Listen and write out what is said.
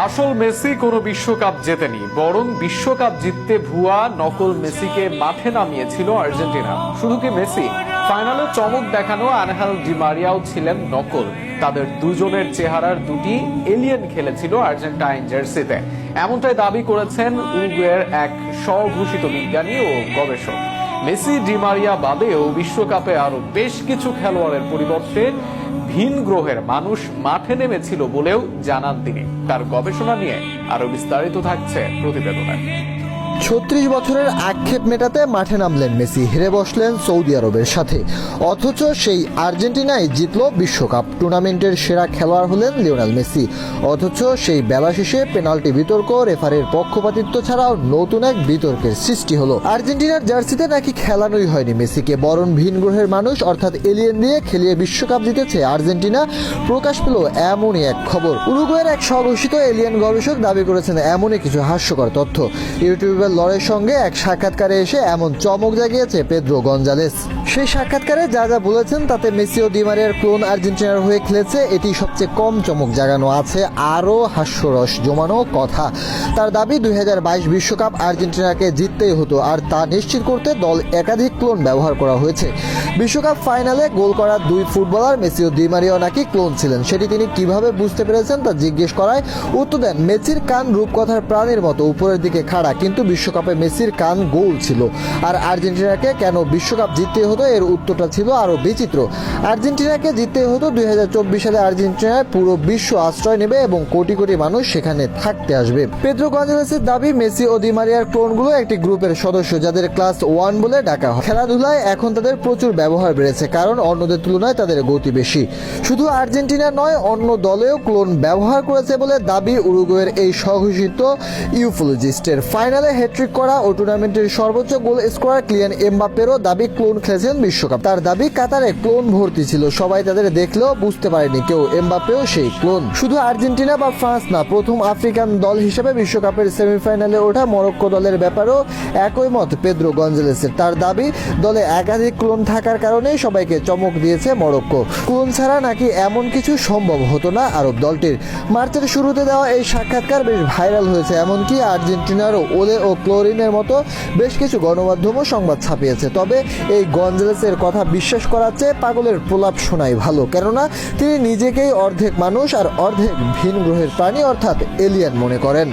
আসল মেসি কোনো বিশ্বকাপ জেতেনি, বরং বিশ্বকাপ জিততে ভুয়া নকল মেসিকে মাঠে নামিয়েছিল আর্জেন্টিনা। শুধু কি মেসি? ফাইনালে চমক দেখানো আনহাল ডিমারিয়াও ছিলেন নকল। তাদের দুজনের চেহারার দুটি এলিয়েন খেলেছিল আর্জেন্টাইন জার্সিতে। এমনটাই দাবি করেছেন উরুগুয়ের এক স্বঘোষিত বিজ্ঞানী ও গবেষক। মেসি, ডিমারিয়া বাদেও বিশ্বকাপে আরও বেশ কিছু খেলোয়াড়ের পরিবর্তে ভিন গ্রহের মানুষ মাঠে নেমেছিল বলেও জানান তিনি। তার গবেষণা নিয়ে আরও বিস্তারিত থাকছে প্রতিবেদনে। ছত্রিশ বছরের আক্ষেপ মেটাতে মাঠে নামলেন মেসি, হেরে বসলেন সৌদি আরবের সাথে। অথচ সেই আর্জেন্টিনাই জিতল বিশ্বকাপ। টুর্নামেন্টের সেরা খেলোয়াড় হলেন লিওনেল মেসি। অথচ সেই বেলা শেষে পেনাল্টি বিতর্ক রেফারের পক্ষপাতিত্ব ছাড়াও নতুন এক বিতর্কের সৃষ্টি হলো। আর্জেন্টিনার জার্সিতে নাকি খেলানোই হয়নি মেসিকে। বরং ভিন গ্রহের মানুষ, অর্থাৎ এলিয়েন দিয়ে খেলিয়ে বিশ্বকাপ জিতেছে আর্জেন্টিনা। প্রকাশ পেল এমনই এক খবর। উরুগুয়ের এক স্বঘোষিত এলিয়েন গবেষক দাবি করেছেন, এমনই কিছু হাস্যকর তথ্য। ইউটিউবের লড়ের সঙ্গে এক সাক্ষাৎকারে এসে এমন চমক জাগিয়েছে পেদ্রো গঞ্জালেস। সেই সাক্ষাৎকারে যা যা বলেছেন তাতে মেসি ও ডিমারিয়ার ক্লোন আর্জেন্টিনার হয়ে খেলেছে, এটি সবচেয়ে কম চমক জাগানো আছে, আরও হাস্যরস জমানো কথা। তার দাবি দুই বিশ্বকাপ আর্জেন্টিনাকে জিততেই হতো, আর তা নিশ্চিত করতে দল একাধিক ক্লোন ব্যবহার করা হয়েছে। বিশ্বকাপ ফাইনালে গোল করা দুই ফুটবলার, মেসি ও ডিমারিয়াও নাকি ক্লোন ছিলেন, সেটি তিনি কীভাবে বুঝতে পেরেছেন তা জিজ্ঞেস করায় উত্তর দেন, মেসির কান রূপকথার প্রাণীর মতো, উপরের দিকে খাড়া, কিন্তু বিশ্বকাপে মেসির কান গোল ছিল। আর আর্জেন্টিনাকে কেন বিশ্বকাপ জিততে হতো এর উত্তরটা ছিল আরও বিচিত্র। আর্জেন্টিনাকে জিততে হতো দুই হাজার চব্বিশ সালে আর্জেন্টিনায় পুরো বিশ্ব আশ্রয় নেবে এবং কোটি কোটি মানুষ সেখানে থাকতে আসবে। পেদ্রো গঞ্জালেসের দাবি, মেসি ও দিমারিয়ার ক্লোনগুলো একটি গ্রুপের সদস্য যাদের ক্লাস ওয়ান বলে ডাকা হয়। খেলাধুলায় এখন তাদের প্রচুর ব্যবহার বেড়েছে, কারণ অন্যদের তুলনায় তাদের গতি বেশি। শুধু আর্জেন্টিনা নয়, অন্য দলেও ক্লোন ব্যবহার করেছে বলে দাবি উরুগুয়ের এই স্বঘোষিত ইউফোলজিস্টের। ফাইনালে হ্যাট্রিক করা ও টুর্নামেন্টের সর্বোচ্চ গোল স্কোয়ার ক্লিয়ান এমবাপ্পেরও দাবি ক্লোন খেলেছেন বিশ্বকাপ। তার দাবি, কাতারে ক্লোন ভর্তি ছিল। সবাই তাদের দেখলেও বুঝতে পারেনি কেউ এমবাপ্পেও সেই ক্লোন শুধু আর্জেন্টিনা বা ফ্রান্স না, প্রথম আফ্রিকান দল হিসেবে বিশ্বকাপের সেমিফাইনালে ওঠা মরক্কো দলের ব্যাপারেও একই মত পেদ্রো গঞ্জেলেসের। তার দাবি, দলে একাধিক ক্লোন থাকার কারণেই সবাইকে চমক দিয়েছে মরক্কো। ক্লোন ছাড়া নাকি এমন কিছু সম্ভব হতো না আরব দলটির। মার্চের শুরুতে দেওয়া এই সাক্ষাৎকার বেশ ভাইরাল হয়েছে। এমনকি আর্জেন্টিনারও ওলে ও ক্লোরিনের মতো বেশ কিছু গণমাধ্যমও সংবাদ ছাপিয়েছে। তবে এই গঞ্জালেসের কথা বিশ্বাস করার চেয়ে পাগলের প্রলাপ শোনাই ভালো, কেননা তিনি নিজেকেই অর্ধেক মানুষ আর অর্ধেক ভিন গ্রহের প্রাণী অর্থাৎ এলিয়ান মনে করেন।